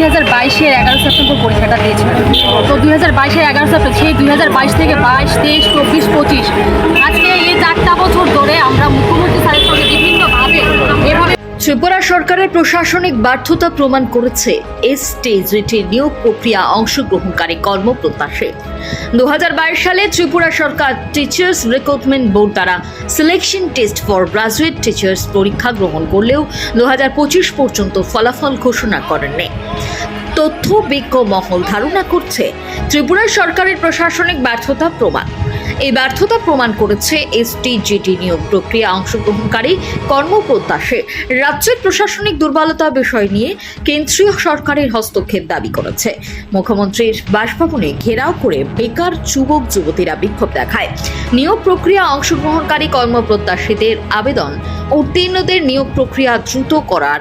দুই হাজার বাইশের এগারো সেপ্টেম্বর পরীক্ষাটা দিয়েছিলাম তো দুই হাজার বাইশের এগারো সেপ্টেম্বর, সেই দুই হাজার বাইশ থেকে বাইশ, তেইশ, চব্বিশ, পঁচিশ সরকারের প্রশাসনিক ব্যর্থতা প্রমাণ করেছে এস এসটিজিটির নিয়োগ প্রক্রিয়া অংশগ্রহণকারী কর্মপ্রত্যাশী। বাইশ সালে ত্রিপুরা সরকার টিচার্স রিক্রুটমেন্ট বোর্ড দ্বারা selection test for graduate teachers পরীক্ষা গ্রহণ করলেও দুহাজার পঁচিশ পর্যন্ত ফলাফল ঘোষণা করেননি। তথ্য বিজ্ঞ মহল ধারণা করছে, ত্রিপুরা সরকারের প্রশাসনিক ব্যর্থতা প্রমাণ। এই ব্যর্থতা প্রমাণ করেছে এসটিজিটি নিয়োগ প্রক্রিয়া অংশগ্রহণকারী কর্মপ্রত্যাশে। রাজ্যের প্রশাসনিক দুর্বলতা বিষয় নিয়ে কেন্দ্রীয় সরকারের হস্তক্ষেপ দাবি করেছে। মুখ্যমন্ত্রীর বাসভবনে ঘেরাও করে বেকার যুবক, যুবতীরা বিক্ষোভ দেখায়। নিয়োগ প্রক্রিয়া অংশগ্রহণকারী কর্মপ্রত্যাশীদের আবেদন, উত্তীর্ণদের নিয়োগ প্রক্রিয়া দ্রুত করার